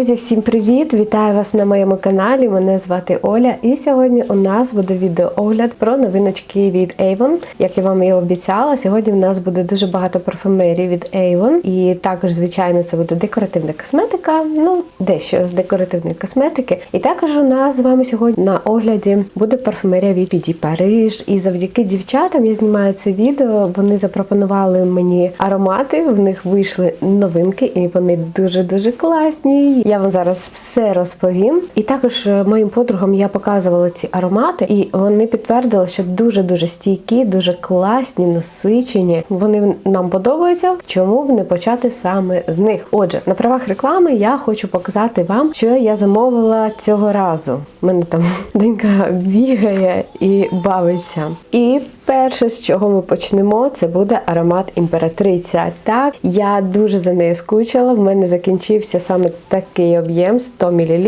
Друзі, всім привіт! Вітаю вас на моєму каналі. Мене звати Оля, і сьогодні у нас буде відеоогляд про новиночки від Avon. Як я вам і обіцяла, сьогодні у нас буде дуже багато парфумерії від Avon. І також, звичайно, це буде декоративна косметика. Ну, дещо з декоративної косметики. І також у нас з вами сьогодні на огляді буде парфумерія від PD Париж. І завдяки дівчатам я знімаю це відео. Вони запропонували мені аромати. В них вийшли новинки, і вони дуже дуже класні. Я вам зараз все розповім. І також е, моїм подругам я показувала ці аромати, і вони підтвердили, що дуже дуже стійкі, дуже класні, насичені. Вони нам подобаються. Чому б не почати саме з них? Отже, на правах реклами я хочу показати вам, що я замовила цього разу. У мене там донька бігає і бавиться. І Перше, з чого ми почнемо, це буде аромат імператриця. Так, я дуже за нею скучила. В мене закінчився саме такий об'єм 100 мл.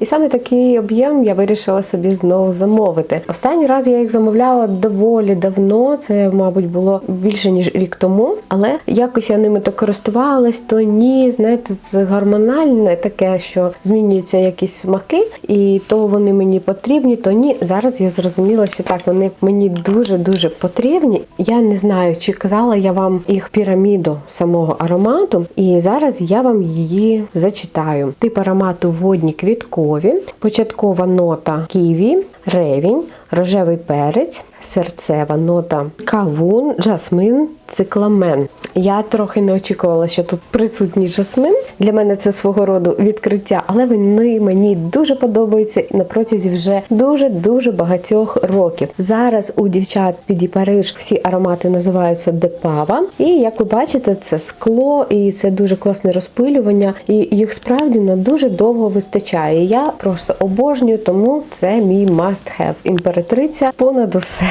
І саме такий об'єм я вирішила собі знову замовити. Останній раз я їх замовляла доволі давно. Це, мабуть, було більше ніж рік тому. Але якось я ними то користувалась, то ні. Знаєте, це гормональне таке, що змінюються якісь смаки, і то вони мені потрібні, то ні. Зараз я зрозуміла, що так вони мені дуже дуже потрібні. Я не знаю, чи казала я вам їх піраміду самого аромату, і зараз я вам її зачитаю. Тип аромату водні квіткові, початкова нота ківі, ревінь, рожевий перець, серцева нота кавун, жасмин, цикламен. Я трохи не очікувала, що тут присутній жасмин. Для мене це свого роду відкриття, але вони мені дуже подобаються на протязі вже дуже-дуже багатьох років. Зараз у дівчат піді Париж всі аромати називаються Депава. І як ви бачите, це скло і це дуже класне розпилювання, і їх справді на дуже довго вистачає. Я просто обожнюю, тому це мій must have. Імператриця понад усе.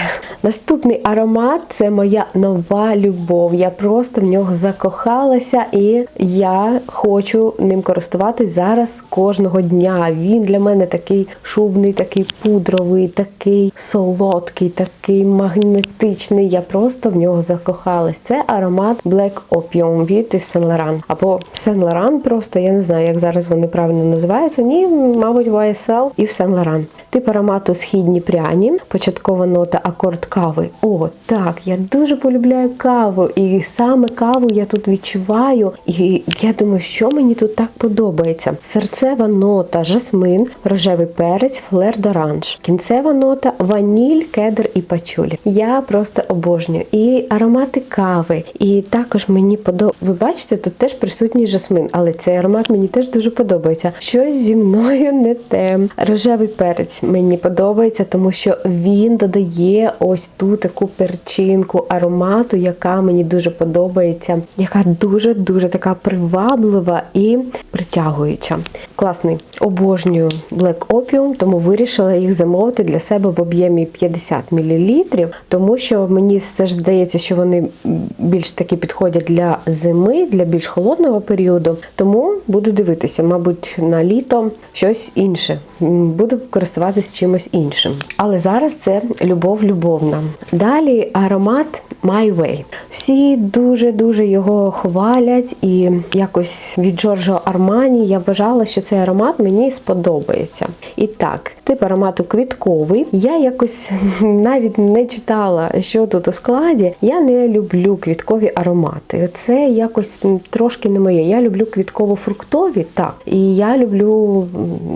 Наступний аромат це моя нова любов. Я просто в нього закохалася, і я хочу ним користуватись зараз кожного дня. Він для мене такий шубний, такий пудровий, такий солодкий, такий магнетичний. Я просто в нього закохалась. Це аромат Black Opium від Saint Laurent. Або Saint Laurent просто, я не знаю, як зараз вони правильно називаються. Ні, мабуть, YSL і Saint Laurent. Тип аромату східні пряні, початкова нота акорд кави. О, так, я дуже полюбляю каву, і саме каву я тут відчуваю. І я думаю, що мені тут так подобається. Серцева нота, жасмин, рожевий перець, флер доранж. Кінцева нота, ваніль, кедр і пачулі. Я просто обожнюю. І аромати кави. І також мені подобається. Ви бачите, тут теж присутній жасмин, але цей аромат мені теж дуже подобається. Щось зі мною не те. Рожевий перець мені подобається, тому що він додає ось ту таку перчинку аромату, яка мені дуже подобається, яка дуже-дуже така приваблива і притягуюча. Класний. Обожнюю Black Opium, тому вирішила їх замовити для себе в об'ємі 50 мл, тому що мені все ж здається, що вони більш таки підходять для зими, для більш холодного періоду. Тому буду дивитися, мабуть, на літо щось інше. Буду користуватися чимось іншим. Але зараз це любов любовна. Далі аромат My Way. Всі дуже-дуже його хвалять, і якось від Джорджо Армані я вважала, що цей аромат мені сподобається. І так, тип аромату квітковий. Я якось навіть не читала, що тут у складі. Я не люблю квіткові аромати. Це якось трошки не моє. Я люблю квітково-фруктові, так. І я люблю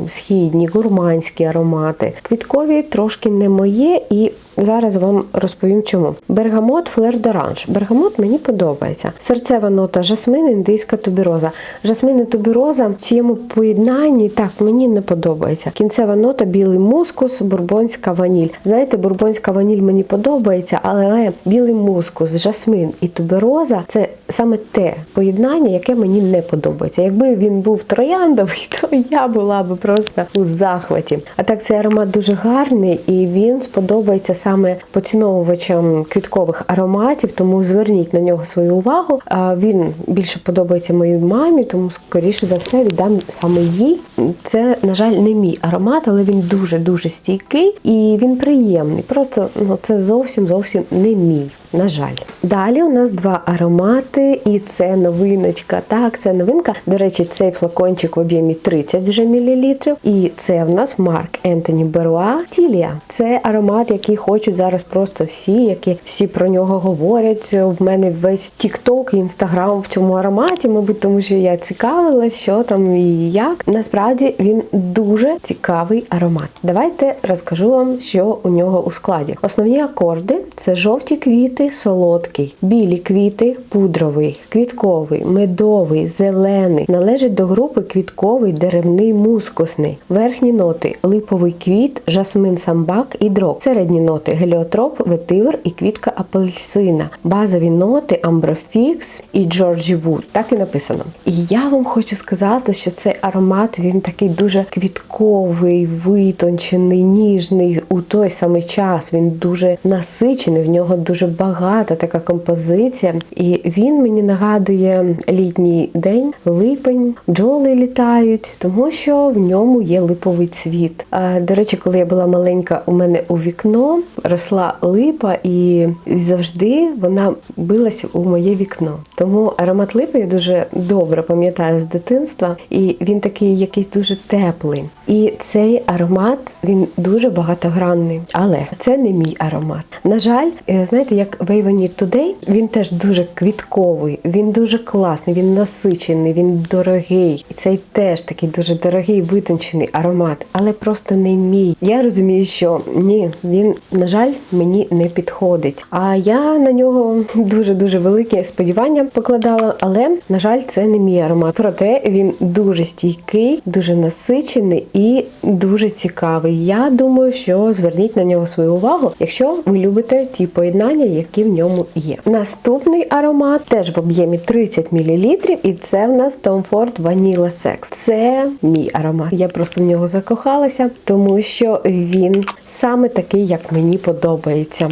східні, гурманські аромати. Квіткові трошки не моє і. Зараз вам розповім чому. Бергамот флер доранж. Бергамот мені подобається. Серцева нота жасмин, індийська тубіроза. Жасмин і тубіроза в цьому поєднанні так мені не подобається. Кінцева нота білий мускус, бурбонська ваніль. Знаєте, бурбонська ваніль мені подобається, але білий мускус, жасмин і тубероза це саме те поєднання, яке мені не подобається. Якби він був трояндовий, то я була би просто у захваті. А так цей аромат дуже гарний і він сподобається саме поціновувачам квіткових ароматів, тому зверніть на нього свою увагу. Він більше подобається моїй мамі, тому скоріше за все віддам саме їй. Це, на жаль, не мій аромат, але він дуже дуже стійкий і він приємний. Просто ну це зовсім зовсім не мій. На жаль. Далі у нас два аромати, і це новиночка. Так, це новинка. До речі, цей флакончик в об'ємі 30 вже мл. І це в нас Марк Ентоні Беруа Тілія. Це аромат, який хочуть зараз просто всі, які всі про нього говорять. В мене весь TikTok і Instagram в цьому ароматі, мабуть, тому що я цікавилась, що там і як. Насправді він дуже цікавий аромат. Давайте розкажу вам, що у нього у складі. Основні акорди це жовті квіти, солодкий, білі квіти, пудровий, квітковий, медовий, зелений. Належить до групи квітковий, деревний, мускусний. Верхні ноти липовий квіт, жасмин самбак і дроб. Середні ноти геліотроп, ветивер і квітка апельсина. Базові ноти амброфікс і Джорджі Вуд. Так і написано. І я вам хочу сказати, що цей аромат він такий дуже квітковий, витончений, ніжний у той самий час. Він дуже насичений, в нього дуже багата така композиція. І він мені нагадує літній день, липень, бджоли літають, тому що в ньому є липовий цвіт. До речі, коли я була маленька, у мене у вікно росла липа, і завжди вона билася у моє вікно. Тому аромат липи я дуже добре пам'ятаю з дитинства, і він такий якийсь дуже теплий. І цей аромат він дуже багатогранний, але це не мій аромат. На жаль, е, знаєте, як Waveny Today, він теж дуже квітковий, він дуже класний, він насичений, він дорогий. І цей теж такий дуже дорогий, витончений аромат, але просто не мій. Я розумію, що ні, він, на жаль, мені не підходить. А я на нього дуже дуже великі сподівання покладала, але на жаль, це не мій аромат. Проте він дуже стійкий, дуже насичений і дуже цікавий. Я думаю, що зверніть на нього свою увагу, якщо ви любите ті поєднання, які в ньому є. Наступний аромат теж в об'ємі 30 мл, і це в нас Tom Ford Vanilla Sex. Це мій аромат. Я просто в нього закохалася, тому що він саме такий, як мені подобається.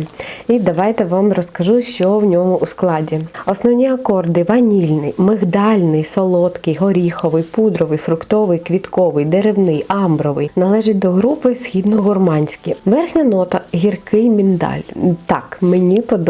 І давайте вам розкажу, що в ньому у складі. Основні акорди: ванільний, мигдальний, солодкий, горіховий, пудровий, фруктовий, квітковий, деревний, амбровий. Належить до групи східно-гурманські. Верхня нота гіркий міндаль. Так, мені подобається,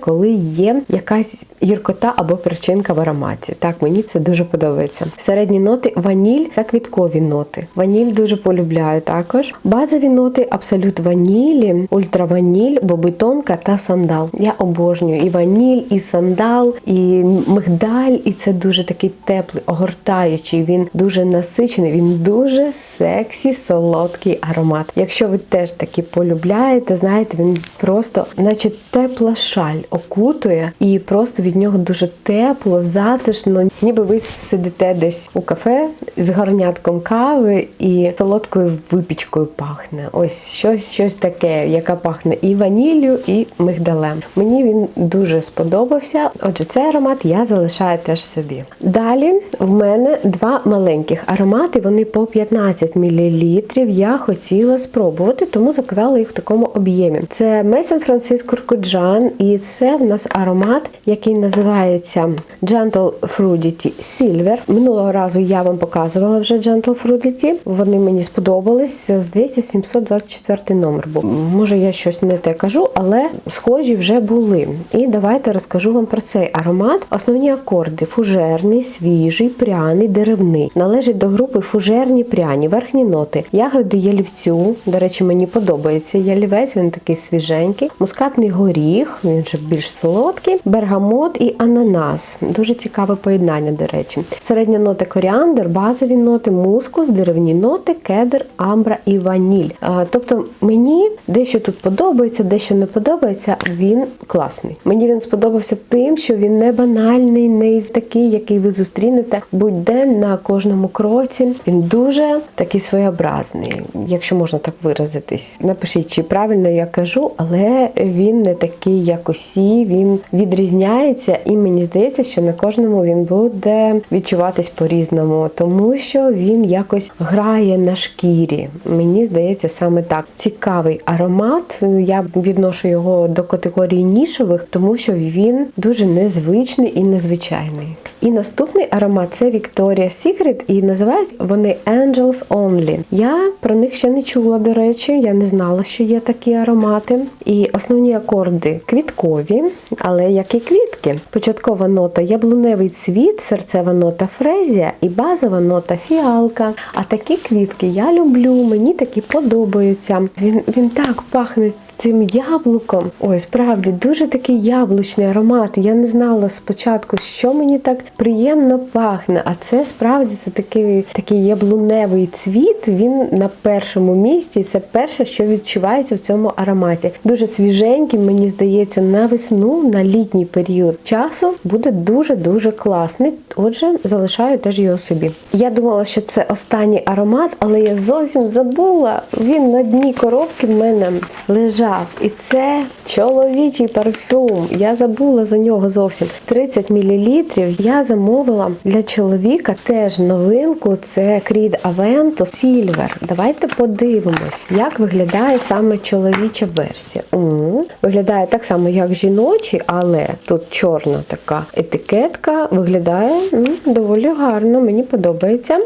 коли є якась гіркота або перчинка в ароматі. Так, мені це дуже подобається. Середні ноти ваніль та квіткові ноти. Ваніль дуже полюбляю також. Базові ноти абсолют ванілі, ультраваніль, бобитонка та сандал. Я обожнюю і ваніль, і сандал, і мигдаль, і це дуже такий теплий, огортаючий. Він дуже насичений, він дуже сексі, солодкий аромат. Якщо ви теж таки полюбляєте, знаєте, він просто, наче тепла шаль окутує, і просто від нього дуже тепло, затишно, ніби ви сидите десь у кафе з горнятком кави і солодкою випічкою пахне. Ось щось, щось таке, яка пахне і ваніллю, і мигдалем. Мені він дуже сподобався. Отже, цей аромат я залишаю теж собі. Далі в мене два маленьких аромати, вони по 15 мл. Я хотіла спробувати, тому заказала їх в такому об'ємі. Це Mason Francisco Куркуджан, і це в нас аромат, який називається Gentle Fruity Silver. Минулого разу я вам показувала вже Gentle Fruity. Вони мені сподобались. Здається, 724 номер був. Може, я щось не те кажу, але схожі вже були. І давайте розкажу вам про цей аромат. Основні акорди: фужерний, свіжий, пряний, деревний. Належить до групи фужерні пряні, верхні ноти. Ягоди ялівцю. До речі, мені подобається ялівець, він такий свіженький. Мускатний горіх, він вже більш солодкий, бергамот і ананас. Дуже цікаве поєднання, до речі. Середня нота коріандр, базові ноти, мускус, деревні ноти, кедр, амбра і ваніль. А, тобто мені дещо тут подобається, дещо не подобається. Він класний. Мені він сподобався тим, що він не банальний, не такий, який ви зустрінете будь-де на кожному кроці. Він дуже такий своєобразний, якщо можна так виразитись. Напишіть, чи правильно я кажу, але він не такий, як усі. Він відрізняється, і мені здається, що на кожному він буде відчуватись по-різному, тому що він якось грає на шкірі. Мені здається, саме так. Цікавий аромат. Я відношу його до категорії нішевих, тому що він дуже незвичний і незвичайний. І наступний аромат це Victoria's Secret, і називають вони Angels Only. Я про них ще не чула, до речі, я не знала, що є такі аромати. І основні акорди квіткові, але як і квітки. Початкова нота яблуневий цвіт, серцева нота фрезія і базова нота фіалка. А такі квітки я люблю, мені такі подобаються. Він, він так пахне цим яблуком. Ой, справді дуже такий яблучний аромат. Я не знала спочатку, що мені так приємно пахне. А це справді це такий такий яблуневий цвіт. Він на першому місці. Це перше, що відчувається в цьому ароматі. Дуже свіженький, мені здається, на весну, на літній період часу буде дуже дуже класний. Отже, залишаю теж його собі. Я думала, що це останній аромат, але я зовсім забула. Він на дні коробки в мене лежав. І це чоловічий парфюм. Я забула за нього зовсім 30 мл. Я замовила для чоловіка теж новинку. Це Creed Avento Silver. Давайте подивимось, як виглядає саме чоловіча версія. М, Виглядає так само, як жіночий, але тут чорна така етикетка. Виглядає м, доволі гарно, мені подобається.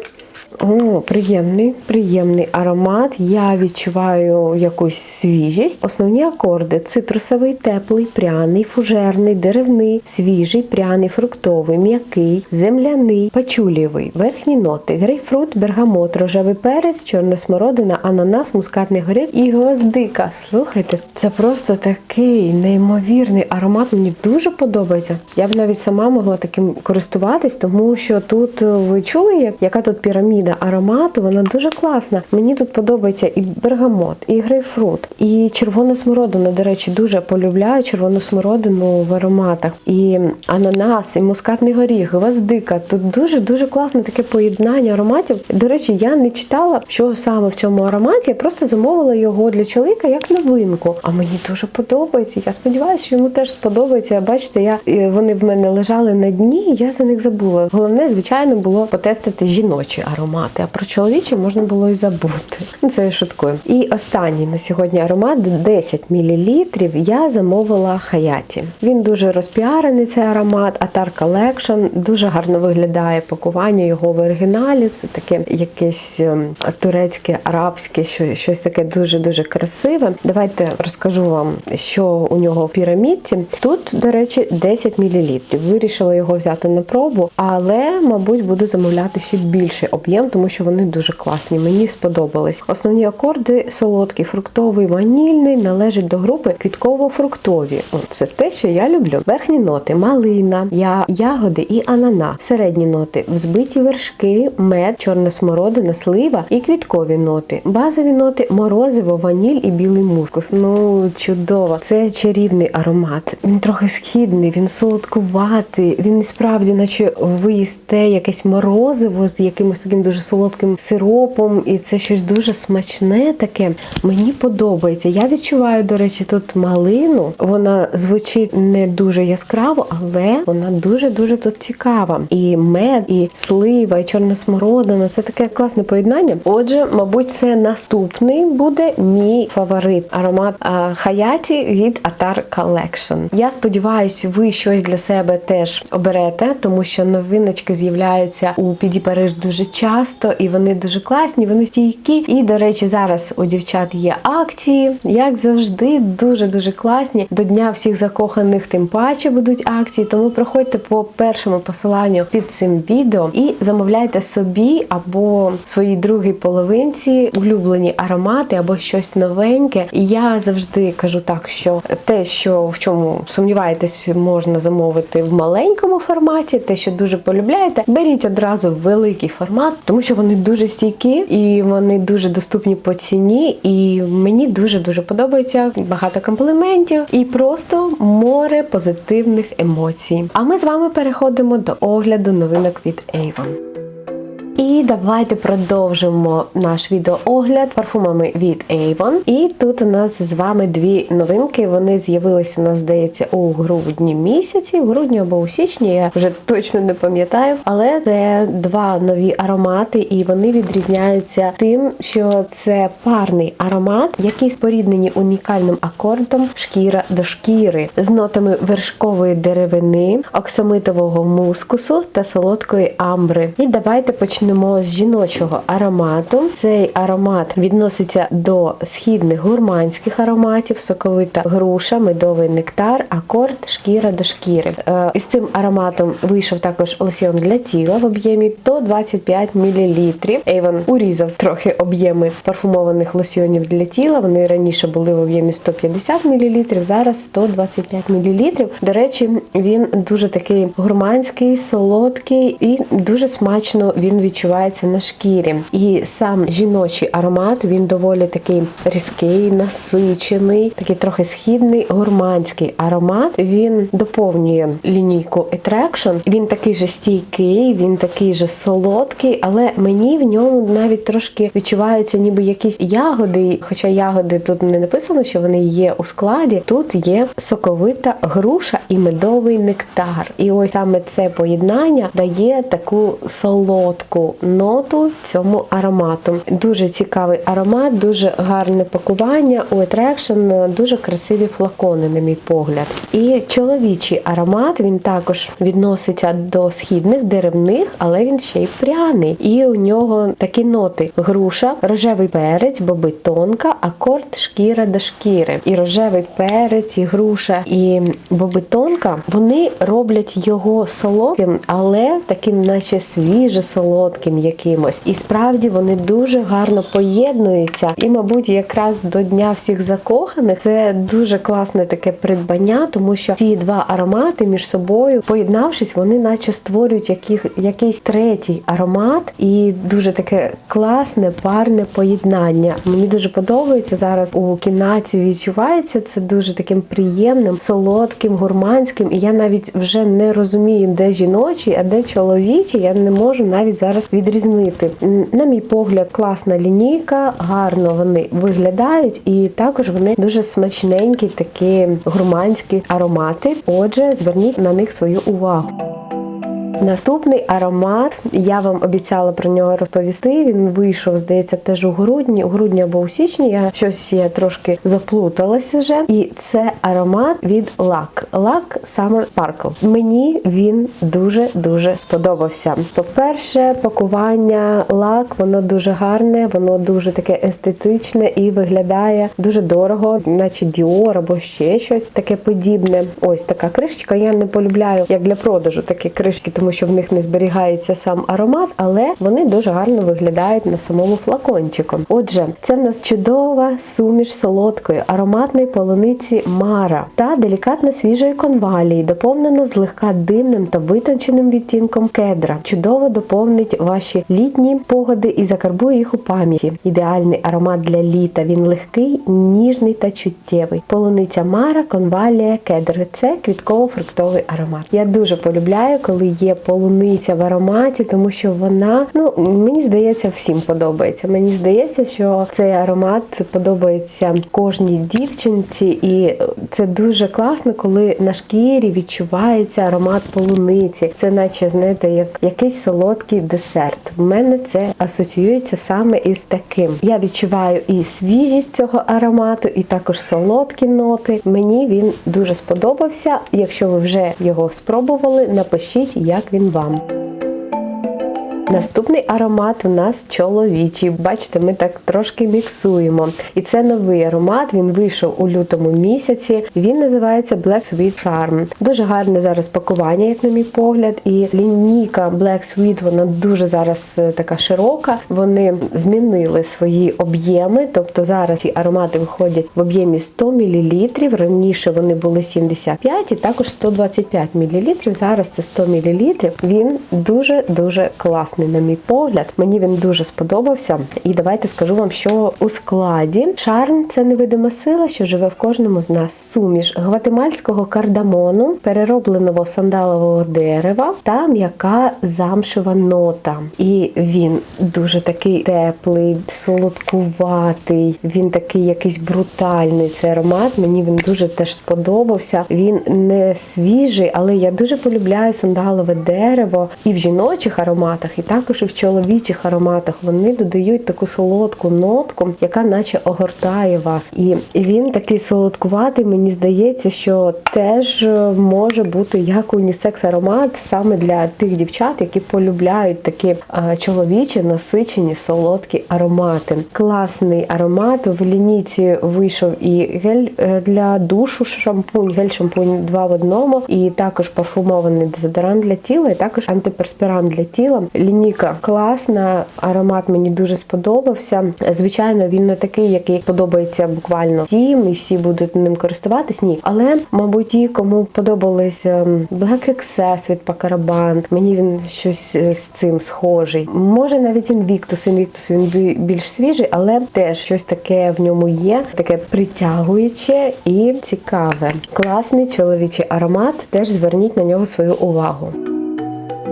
О, приємний, приємний аромат. Я відчуваю якусь свіжість. Основні акорди: цитрусовий, теплий, пряний, фужерний, деревний, свіжий, пряний, фруктовий, м'який, земляний, пачулєвий, верхні ноти, грейпфрут, бергамот, рожевий перець, чорна смородина, ананас, мускатний горіх і гвоздика. Слухайте, це просто такий неймовірний аромат. Мені дуже подобається. Я б навіть сама могла таким користуватись, тому що тут е, ви чули, яка тут піраміда аромату, вона дуже класна. Мені тут подобається і бергамот, і грейпфрут, і червона смородина. До речі, дуже полюбляю червону смородину в ароматах. І ананас, і мускатний горіх, гвоздика. Тут дуже дуже класне таке поєднання ароматів. До речі, я не читала, що саме в цьому ароматі. Я просто замовила його для чоловіка як новинку. А мені дуже подобається. Я сподіваюся, що йому теж сподобається. Бачите, я е, вони в мене лежали на дні. і Я за них забула. Головне, звичайно, було потестити жіночі аромати. А про чоловічі можна було і забути. Ну, Це я шуткую. І останній на сьогодні аромат 10 мл. Я замовила Хаяті. Він дуже розпіарений цей аромат. Атар Collection. Дуже гарно виглядає пакування його в оригіналі. Це таке якесь ем, турецьке, арабське, щось таке дуже дуже красиве. Давайте розкажу вам, що у нього в пірамідці. Тут, до речі, 10 мл. Вирішила його взяти на пробу, але, мабуть, буду замовляти ще більший об'єм, тому що вони дуже класні. Мені сподобались. Основні акорди солодкий, фруктовий, ванільний належать до групи квітково-фруктові. Це те, що я люблю. Верхні ноти малина, я, ягоди і анана. Середні ноти взбиті вершки, мед, чорна смородина, слива і квіткові ноти. Базові ноти морозиво, ваніль і білий мускус. Ну чудово. Це чарівний аромат. Він трохи східний, він солодкуватий. Він справді, наче ви їсте якесь морозиво з якимось таким дуже солодким сиропом, і це щось дуже смачне таке. Мені подобається. Я відчуваю, до речі, тут малину. Вона звучить не дуже яскраво, але вона дуже дуже тут цікава. І мед, і слива, і чорна смородина. Це таке класне поєднання. Отже, мабуть, це наступний буде мій фаворит аромат Хаяті від Atar Collection. Я сподіваюся, ви щось для себе теж оберете, тому що новиночки з'являються у Піді Париж дуже часто, і вони дуже класні, вони стійкі. І, до речі, зараз у дівчат є акції, як завжди, дуже дуже класні. До дня всіх закоханих, тим паче будуть акції. Тому проходьте по першому посиланню під цим відео і замовляйте собі або своїй другій половинці улюблені аромати або щось новеньке. І я завжди кажу так, що те, що в чому сумніваєтесь, можна замовити в маленькому форматі, те, що дуже полюбляєте, беріть одразу великий формат, тому що вони дуже стійкі і вони дуже доступні по ціні. І мені дуже дуже подобається багато компліментів і просто море позитивних емоцій. А ми з вами переходимо до огляду новинок від Avon. І давайте продовжимо наш відеоогляд парфумами від Avon. І тут у нас з вами дві новинки. Вони з'явилися у нас, здається, у грудні місяці, в грудні або у січні, я вже точно не пам'ятаю. Але це два нові аромати, і вони відрізняються тим, що це парний аромат, який споріднені унікальним акордом шкіра до шкіри з нотами вершкової деревини, оксамитового мускусу та солодкої амбри. І давайте почнемо почнемо з жіночого аромату. Цей аромат відноситься до східних гурманських ароматів, соковита груша, медовий нектар, акорд, шкіра до шкіри. Е, Із цим ароматом вийшов також лосьйон для тіла в об'ємі 125 мл. Avon урізав трохи об'єми парфумованих лосьйонів для тіла. Вони раніше були в об'ємі 150 мл, зараз 125 мл. До речі, він дуже такий гурманський, солодкий і дуже смачно він відчувається на шкірі. І сам жіночий аромат він доволі такий різкий, насичений, такий трохи східний, гурманський аромат. Він доповнює лінійку Attraction. Він такий же стійкий, він такий же солодкий, але мені в ньому навіть трошки відчуваються ніби якісь ягоди. Хоча ягоди тут не написано, що вони є у складі. Тут є соковита груша і медовий нектар. І ось саме це поєднання дає таку солодку ноту цьому аромату. Дуже цікавий аромат, дуже гарне пакування. У Attraction дуже красиві флакони, на мій погляд. І чоловічий аромат він також відноситься до східних деревних, але він ще й пряний. І у нього такі ноти: груша, рожевий перець, боби тонка, акорд шкіра до шкіри. І рожевий перець, і груша, і боби тонка вони роблять його солодким, але таким, наче свіже солодким якимось. І справді вони дуже гарно поєднуються. І, мабуть, якраз до дня всіх закоханих це дуже класне таке придбання, тому що ці два аромати між собою, поєднавшись, вони наче створюють яких, якийсь третій аромат, і дуже таке класне парне поєднання. Мені дуже подобається зараз у кімнаті. Відчувається це дуже таким приємним, солодким, гурманським. І я навіть вже не розумію, де жіночий, а де чоловічий. Я не можу навіть зараз відрізнити. На мій погляд, класна лінійка, гарно вони виглядають, і також вони дуже смачненькі, такі гурманські аромати. Отже, зверніть на них свою увагу. Наступний аромат, я вам обіцяла про нього розповісти. Він вийшов, здається, теж у грудні, у грудні або у січні. Я щось я трошки заплуталася вже. І це аромат від LAC. LAC Summer Sparkle. Мені він дуже дуже сподобався. По-перше, пакування LAC, воно дуже гарне, воно дуже таке естетичне і виглядає дуже дорого, наче Dior або ще щось таке подібне. Ось така кришечка. Я не полюбляю як для продажу такі кришки, тому що в них не зберігається сам аромат, але вони дуже гарно виглядають на самому флакончику. Отже, це в нас чудова суміш солодкої ароматної полуниці Мара та делікатно свіжої конвалії, доповнена злегка димним та витонченим відтінком кедра. Чудово доповнить ваші літні погоди і закарбує їх у пам'яті. Ідеальний аромат для літа. Він легкий, ніжний та чуттєвий. Полуниця Мара, конвалія, кедр. Це квітково-фруктовий аромат. Я дуже полюбляю, коли є полуниця в ароматі, тому що вона, ну мені здається, всім подобається. Мені здається, що цей аромат подобається кожній дівчинці, і це дуже класно, коли на шкірі відчувається аромат полуниці. Це, наче, знаєте, як якийсь солодкий десерт. В мене це асоціюється саме із таким. Я відчуваю і свіжість цього аромату, і також солодкі ноти. Мені він дуже сподобався. Якщо ви вже його спробували, напишіть, як він вам. Наступний аромат у нас чоловічий. Бачите, ми так трошки міксуємо. І це новий аромат. Він вийшов у лютому місяці. Він називається Black Sweet Charm. Дуже гарне зараз пакування, як на мій погляд. І лінійка Black Sweet, вона дуже зараз е, така широка. Вони змінили свої об'єми. Тобто зараз ці аромати виходять в об'ємі 100 мл. Раніше вони були 75 і також 125 мл. Зараз це 100 мл. Він дуже дуже класний на мій погляд. Мені він дуже сподобався. І давайте скажу вам, що у складі шарм це невидима сила, що живе в кожному з нас. Суміш гватемальського кардамону, переробленого сандалового дерева та м'яка замшева нота. І він дуже такий теплий, солодкуватий. Він такий якийсь брутальний. Цей аромат. Мені він дуже теж сподобався. Він не свіжий, але я дуже полюбляю сандалове дерево і в жіночих ароматах, і також і в чоловічих ароматах вони додають таку солодку нотку, яка наче огортає вас. І він такий солодкуватий, мені здається, що теж е, може бути як унісекс аромат саме для тих дівчат, які полюбляють такі е, чоловічі насичені солодкі аромати. Класний аромат. В лінійці вийшов і гель е, для душу, шампунь, гель-шампунь два в одному, і також парфумований дезодорант для тіла, і також антиперспірант для тіла. Лінійка класна, аромат мені дуже сподобався. Звичайно, він не такий, який подобається буквально всім, і всі будуть ним користуватись. Ні, але мабуть, ті, кому подобались ем, Black Excess від Pacaraban, мені він щось е, з цим схожий. Може навіть Invictus, Invictus він більш свіжий, але теж щось таке в ньому є, таке притягуюче і цікаве. Класний чоловічий аромат. Теж зверніть на нього свою увагу.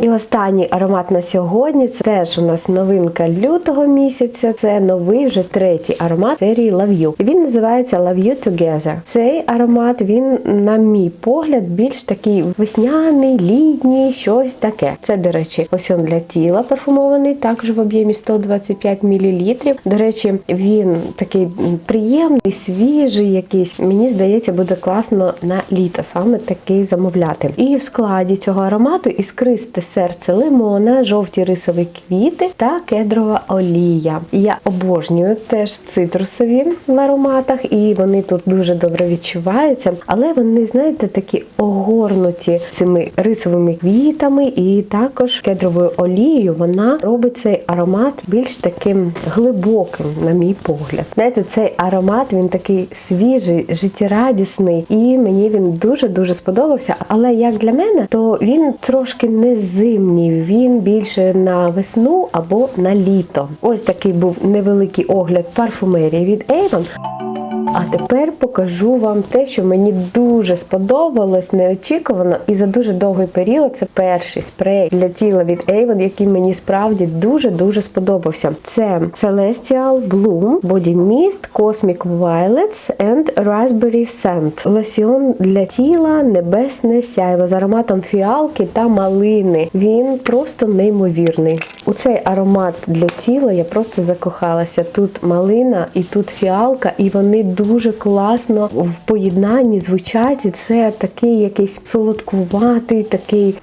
І останній аромат на сьогодні це теж у нас новинка лютого місяця. Це новий вже третій аромат серії Love You. Він називається Love You Together. Цей аромат він, на мій погляд, більш такий весняний, літній, щось таке. Це, до речі, лосьон для тіла парфумований, також в об'ємі 125 мл. До речі, він такий приємний, свіжий якийсь. Мені здається, буде класно на літо саме такий замовляти. І в складі цього аромату іскристе серце лимона, жовті рисові квіти та кедрова олія. Я обожнюю теж цитрусові в ароматах, і вони тут дуже добре відчуваються. Але вони, знаєте, такі огорнуті цими рисовими квітами, і також кедровою олією вона робить цей аромат більш таким глибоким, на мій погляд. Знаєте, цей аромат він такий свіжий, життєрадісний, і мені він дуже дуже сподобався. Але як для мене, то він трошки не зимній, він більше на весну або на літо. Ось такий був невеликий огляд парфумерії від Avon. А тепер покажу вам те, що мені дуже сподобалось неочікувано і за дуже довгий період. Це перший спрей для тіла від Avon, який мені справді дуже дуже сподобався. Це Celestial Bloom Body Mist Cosmic Violets and Raspberry Scent. Лосьон для тіла, небесне сяйво з ароматом фіалки та малини. Він просто неймовірний. У цей аромат для тіла я просто закохалася. Тут малина і тут фіалка, і вони дуже класно в поєднанні звучать. І це такий якийсь солодкуватий, такий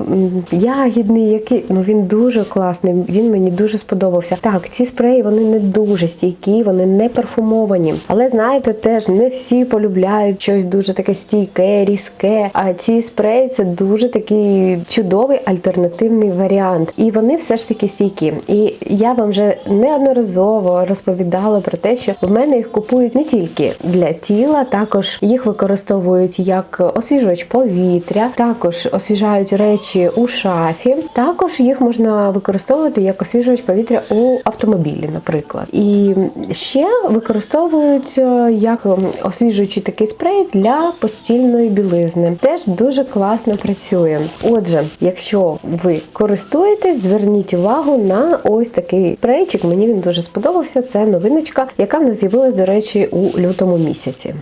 ягідний, який ну він дуже класний. Він мені дуже сподобався. Так, ці спреї вони не дуже стійкі, вони не парфумовані. Але знаєте, теж не всі полюбляють щось дуже таке стійке, різке. А ці спреї це дуже такий чудовий альтернативний варіант. І вони все ж таки стійкі. І я вам вже неодноразово розповідала про те, що в мене їх купують не тільки для тіла, також їх використовують як освіжувач повітря, також освіжають речі у шафі. Також їх можна використовувати як освіжувач повітря у автомобілі, наприклад. І ще використовують е, як освіжуючий такий спрей для постільної білизни. Теж дуже класно працює. Отже, якщо ви користуєтесь, зверніть увагу на ось такий спрейчик. Мені він дуже сподобався. Це новиночка, яка в нас з'явилась, до речі, у лютому місяці.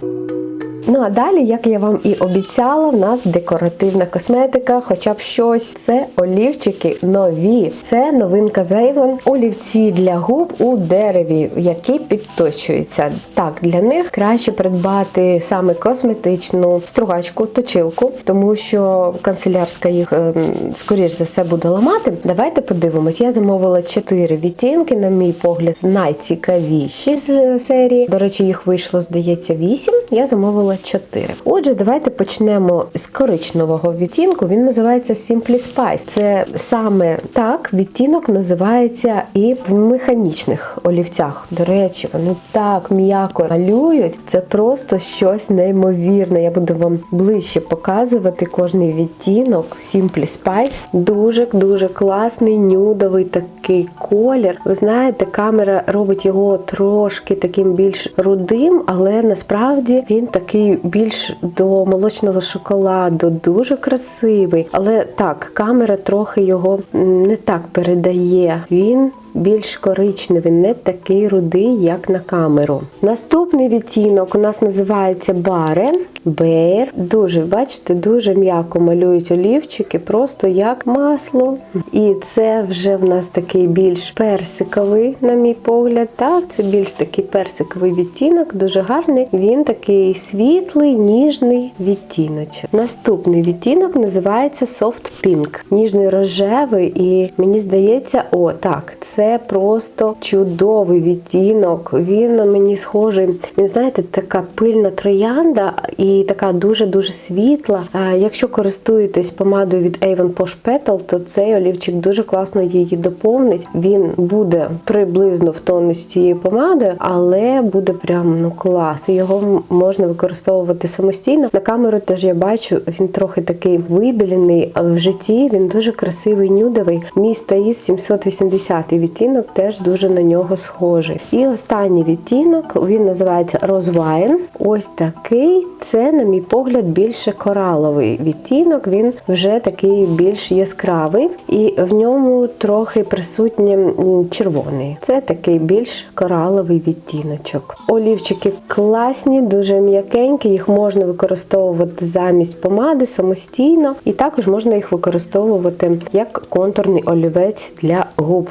Ну а далі, як я вам і обіцяла, в нас декоративна косметика, хоча б щось. Це олівчики нові. Це новинка Avon. Олівці для губ у дереві, які підточуються. Так, для них краще придбати саме косметичну стругачку, точилку, тому що канцелярська їх ем, скоріш за все буде ламати. Давайте подивимось. Я замовила 4 відтінки, на мій погляд, найцікавіші з серії. До речі, їх вийшло, здається, 8. Я замовила 4. Отже, давайте почнемо з коричневого відтінку. Він називається Simply Spice. Це саме так відтінок називається і в механічних олівцях. До речі, вони так м'яко малюють. Це просто щось неймовірне. Я буду вам ближче показувати кожний відтінок. Simply Spice. Дуже дуже класний нюдовий такий колір. Ви знаєте, камера робить його трошки таким більш рудим, але насправді він такий більш до молочного шоколаду, дуже красивий. Але так, камера трохи його не так передає. Він більш коричневий, не такий рудий, як на камеру. Наступний відтінок у нас називається Баре. Bear. Дуже, бачите, дуже м'яко малюють олівчики, просто як масло. І це вже в нас такий більш персиковий, на мій погляд. Так, це більш такий персиковий відтінок, дуже гарний. Він такий світлий, ніжний відтіночок. Наступний відтінок називається Soft Pink. Ніжний рожевий, і мені здається, о, так, це просто чудовий відтінок. Він мені схожий. Він, знаєте, така пильна троянда і така дуже-дуже світла. Якщо користуєтесь помадою від Avon Posh Petal, то цей олівчик дуже класно її доповнить. Він буде приблизно в тоні з цією помадою, але буде прям ну клас. Його можна використовувати самостійно. На камеру теж я бачу, він трохи такий вибілений, в житті він дуже красивий, нюдовий. Мій Таїс 780 відтінок теж дуже на нього схожий. І останній відтінок він називається Wine. Ось такий. Це, на мій погляд, більше кораловий відтінок. Він вже такий більш яскравий, і в ньому трохи присутнє червоний. Це такий більш кораловий відтіночок. Олівчики класні, дуже м'якенькі. Їх можна використовувати замість помади самостійно, і також можна їх використовувати як контурний олівець для губ.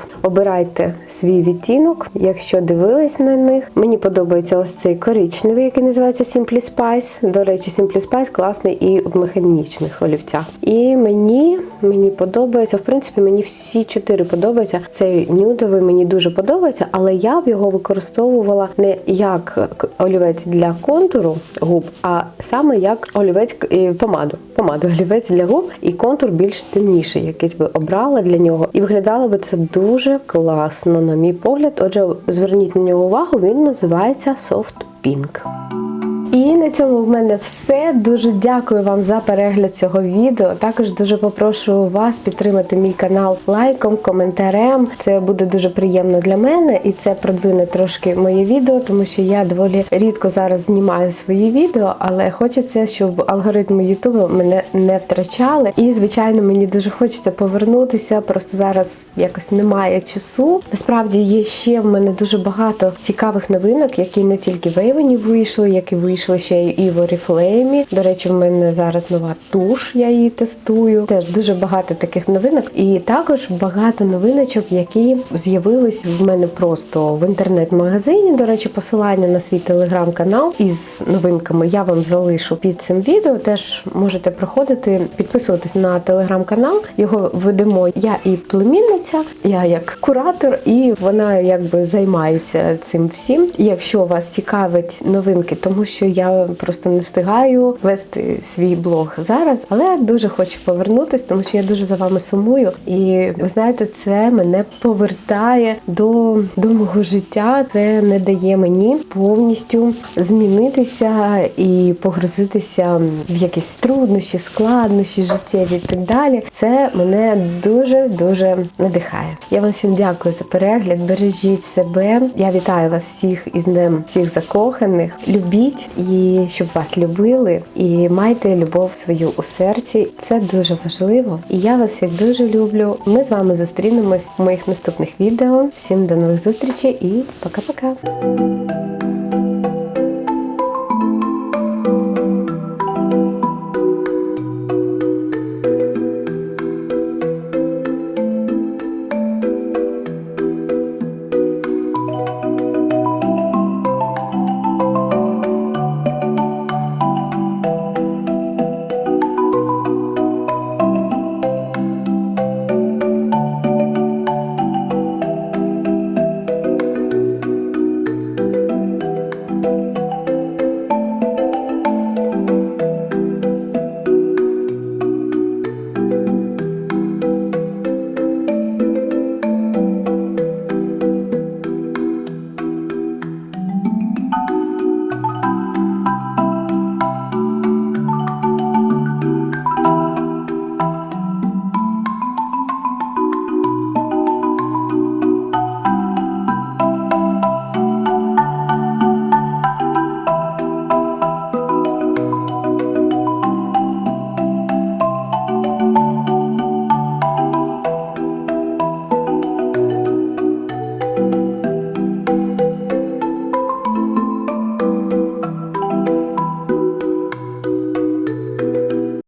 Обирайте свій відтінок, якщо дивились на них. Мені подобається ось цей коричневий, який називається Simply Spice. До речі, Simply Spice класний і в механічних олівцях. І мені, мені подобається, в принципі, мені всі чотири подобаються. Цей нюдовий мені дуже подобається, але я б його використовувала не як олівець для контуру губ, а саме як олівець помаду. Помаду олівець для губ і контур більш темніший, якийсь би обрала для нього. І виглядало би це дуже класно, на мій погляд. Отже, зверніть на нього увагу, він називається Soft Pink. І на цьому в мене все. Дуже дякую вам за перегляд цього відео. Також дуже попрошу вас підтримати мій канал лайком, коментарем. Це буде дуже приємно для мене, і це продвине трошки моє відео, тому що я доволі рідко зараз знімаю свої відео, але хочеться, щоб алгоритми Ютубу мене не втрачали. І звичайно, мені дуже хочеться повернутися. Просто зараз якось немає часу. Насправді є ще в мене дуже багато цікавих новинок, які не тільки в Ейвені вийшли, які вийшли ще й в Oriflame. До речі, в мене зараз нова туш, я її тестую. Теж дуже багато таких новинок, і також багато новиночок, які з'явились в мене просто в інтернет-магазині. До речі, посилання на свій телеграм-канал із новинками я вам залишу під цим відео. Теж можете проходити, підписуватись на телеграм-канал. Його ведемо я і племінниця, я як куратор, і вона якби займається цим всім. Якщо вас цікавить новинки, тому що я просто не встигаю вести свій блог зараз, але дуже хочу повернутись, тому що я дуже за вами сумую. І ви знаєте, це мене повертає до, до мого життя. Це не дає мені повністю змінитися і погрузитися в якісь труднощі, складнощі життєві і так далі. Це мене дуже дуже надихає. Я вам всім дякую за перегляд. Бережіть себе. Я вітаю вас всіх із днем всіх закоханих. Любіть і щоб вас любили, і майте любов свою у серці. Це дуже важливо. І я вас всіх дуже люблю. Ми з вами зустрінемось в моїх наступних відео. Всім до нових зустрічей і пока-пока.